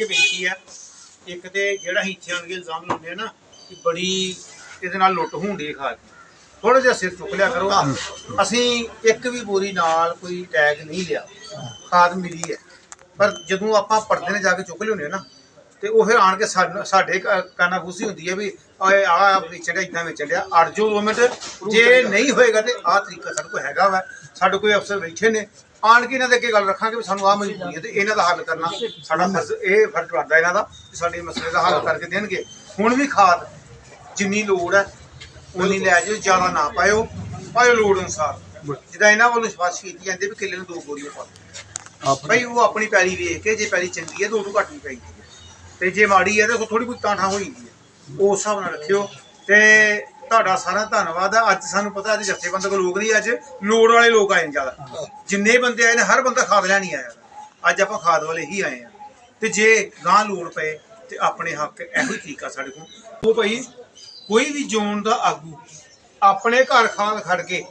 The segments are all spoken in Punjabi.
ਇਹ ਬੇਨਤੀ ਹੈ ਇੱਕ ਤੇ ਜਿਹੜਾ ਅਸੀਂ ਇੱਥੇ ਇਲਜ਼ਾਮ ਲਾਉਂਦੇ ਆ ਨਾ, ਕਿ ਬੜੀ ਇਹਦੇ ਨਾਲ ਲੁੱਟ ਹੁੰਦੀ ਖਾਦ ਥੋੜਾ ਜਿਹਾ ਸਿਰ ਚੁੱਕ ਲਿਆ ਕਰੋ। ਅਸੀਂ ਇੱਕ ਵੀ ਬੋਰੀ ਨਾਲ ਕੋਈ ਟੈਗ ਨਹੀਂ ਲਿਆ। ਖਾਦ ਮਿਲੀ ਹੈ। ਪਰ ਜਦੋਂ ਆਪਾਂ ਪਰਦੇ ਨੇ ਜਾ ਕੇ ਚੁੱਕ ਲਿਆਉਂਦੇ ਆ ਨਾ, ਤੇ ਉਹ ਫਿਰ ਆਣ ਕੇ ਸਾਡੇ ਕ- ਖੁਸ਼ੀ ਹੁੰਦੀ ਹੈ ਵੀ, ਓਏ, ਆ ਵੇਚਣ ਡਿਆ, ਇਦਾਂ ਵੇਚਣ ਡਿਆ। ਅੜ ਜੇ ਨਹੀਂ ਹੋਏਗਾ ਤੇ ਆਹ ਤਰੀਕਾ ਸਾਡੇ ਕੋਲ ਹੈਗਾ ਵਾ। ਸਾਡੇ ਕੋਈ ਅਫਸਰ ਬੈਠੇ ਨੇ। ਆਣ ਕੇ ਇਹਨਾਂ ਦੇ ਅੱਗੇ ਗੱਲ ਰੱਖਾਂਗੇ ਵੀ ਸਾਨੂੰ ਆਹ ਮਜਬੂਰੀ ਹੈ ਤੇ ਇਹਨਾਂ ਦਾ ਹੱਲ ਕਰਨਾ। ਸਾਡਾ ਫਰਜ਼ ਇਹ ਫਰਜ਼ ਬਣਦਾ ਇਹਨਾਂ ਦਾ ਕਿ ਸਾਡੇ ਮਸਲੇ ਦਾ ਹੱਲ ਕਰਕੇ ਦੇਣਗੇ। ਹੁਣ ਵੀ ਖਾਦ ਜਿੰਨੀ ਲੋੜ ਹੈ ਉਨੀ ਲੈ ਜਾਓ ਜ਼ਿਆਦਾ ਨਾ ਪਾਇਓ। ਪਾਇਓ ਲੋੜ ਅਨੁਸਾਰ। ਜਿੱਦਾਂ ਇਹਨਾਂ ਵੱਲੋਂ ਸਿਫਾਰਿਸ਼ ਕੀਤੀ ਜਾਂਦੀ ਵੀ ਕਿੱਲੇ ਨੂੰ ਦੋ ਬੋਰੀਆਂ ਪਾਓ ਭਾਈ ਉਹ ਆਪਣੀ ਪੈਲੀ ਵੇਖ ਕੇ ਜੇ ਪੈਲੀ ਚੰਗੀ ਹੈ ਤਾਂ ਉਹਨੂੰ ਘੱਟ ਨਹੀਂ ਪੈਂਦੀ। ਤੇ ਜੇ ਮਾੜੀ ਹੈ ਤਾਂ ਥੋੜੀ ਕੋਈ ਤਾਂਠਾ ਹੋ ਜਾਂਦੀ ਹੈ। ਉਸ ਹਿਸਾਬ ਨਾਲ ਰੱਖਿਓ। ਤੇ ਤੁਹਾਡਾ ਸਾਰਾ ਧੰਨਵਾਦ ਆ ਅੱਜ ਸਾਨੂੰ ਪਤਾ ਅੱਜ ਜਥੇਬੰਦਕ ਲੋਕ ਨਹੀਂ ਅੱਜ ਲੋੜ ਵਾਲੇ ਲੋਕ ਆਏ ਨੇ ਜ਼ਿਆਦਾ। ਜਿੰਨੇ ਬੰਦੇ ਆਏ ਨੇ ਹਰ ਬੰਦਾ ਖਾਦ ਲੈਣ ਹੀ ਆਇਆ। ਅੱਜ ਆਪਾਂ ਖਾਦ ਵਾਲੇ ਹੀ ਆਏ ਆ ਤੇ ਜੇ ਗਾਂ ਲੋੜ ਪਏ ਤੇ ਆਪਣੇ ਹੱਕ ਇਹੋ ਹੀ ਤਰੀਕਾ ਸਾਡੇ ਕੋਲ। ਉਹ ਭਾਈ ਕੋਈ ਵੀ ਜ਼ੋਨ ਦਾ ਆਗੂ ਆਪਣੇ ਘਰ ਖਾਦ ਖੜ ਕੇ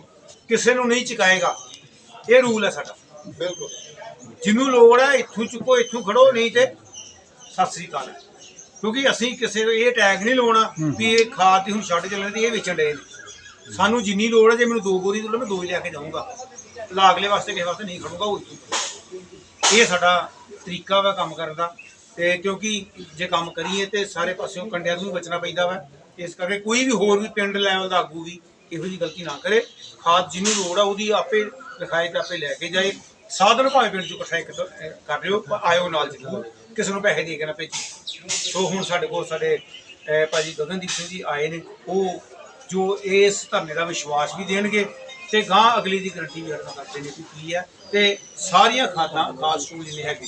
ਕਿਸੇ ਨੂੰ ਨਹੀਂ ਚੁਕਾਏਗਾ ਇਹ ਰੂਲ ਹੈ ਸਾਡਾ। ਬਿਲਕੁਲ। ਜਿਹਨੂੰ ਲੋੜ ਹੈ ਇੱਥੋਂ ਚੁੱਕੋ ਇੱਥੋਂ ਖੜੋ ਨਹੀਂ ਤੇ ਸਤਿ ਸ੍ਰੀ ਅਕਾਲ। ਕਿਉਂਕਿ ਅਸੀਂ ਕਿਸੇ ਨੂੰ ਇਹ ਟੈਗ ਨਹੀਂ ਲਾਉਣਾ ਵੀ ਇਹ ਖਾਦ ਦੀ ਹੁਣ ਛੱਡ ਚੱਲਣ ਦੀ ਇਹ ਵੇਚਣ ਨੇ। ਸਾਨੂੰ ਜਿੰਨੀ ਲੋੜ ਹੈ ਜੇ ਮੈਨੂੰ ਦੋ ਬੋਰੀ ਤੋਂ ਮੈਂ ਦੋ ਹੀ ਲੈ ਕੇ ਜਾਊਂਗਾ। ਲਾਗਲੇ ਵਾਸਤੇ ਕਿਸੇ ਵਾਸਤੇ ਨਹੀਂ ਖੜੂਗਾ ਉਹ ਇਹ ਸਾਡਾ ਤਰੀਕਾ ਵਾ ਕੰਮ ਕਰਨ ਦਾ। ਤੇ ਕਿਉਂਕਿ ਜੇ ਕੰਮ ਕਰੀਏ ਤੇ ਸਾਰੇ ਪਾਸਿਓਂ ਕੰਡਿਆਂ ਤੋਂ ਵੀ ਬਚਣਾ ਪੈਂਦਾ ਵਾ। ਇਸ ਕਰਕੇ ਕੋਈ ਵੀ ਹੋਰ ਵੀ ਪਿੰਡ ਲੈਵਲ ਦਾ ਆਗੂ ਵੀ ਇਹੋ ਜਿਹੀ ਗਲਤੀ ਨਾ ਕਰੇ। ਖਾਦ ਜਿਹਨੂੰ ਲੋੜ ਆ ਉਹਦੀ ਆਪੇ ਲਿਖਾਏ ਤੇ ਆਪੇ ਲੈ ਕੇ ਜਾਏ। ਸਾਧਨ ਭਾਵੇਂ ਪਿੰਡ ਚੋਂ ਇਕੱਠਾ ਦੋ, ਕਰ ਲਿਓ ਪਰ ਆਇਓ ਨਾਲ ਜ਼ਰੂਰ। ਕਿਸੇ ਨੂੰ ਪੈਸੇ ਦੇ ਕੇ ਨਾ ਭੇਜੀ ਸੋ ਹੁਣ ਸਾਡੇ ਕੋਲ ਸਾਡੇ ਅਹ, ਭਾਜੀ ਗਗਨਦੀਪ ਸਿੰਘ ਜੀ ਆਏ ਨੇ। ਉਹ ਜੋ ਇਸ ਧਰਨੇ ਦਾ ਵਿਸ਼ਵਾਸ ਵੀ ਦੇਣਗੇ ਤੇ ਗਾਂ ਅਗਲੀ ਦੀ ਗਰੰਟੀ ਵੀ ਅਰਦਾ ਕਰਦੇ ਨੇ ਕਿ ਕੀ ਹੈ। ਤੇ ਸਾਰੀਆਂ ਖਾਦਾਂ ਖਾਸ ਸਟੋਰ ਜਿਹੜੇ ਹੈਗੇ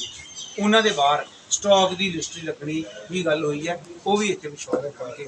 ਉਹਨਾਂ ਦੇ ਬਾਹਰ ਸਟਾਕ ਦੀ ਲਿਸਟ ਲੱਗਣੀ ਵੀ ਗੱਲ ਹੋਈ ਹੈ। ਉਹ ਵੀ ਇੱਥੇ ਵਿਸ਼ਵਾਸ ਕਰਕੇ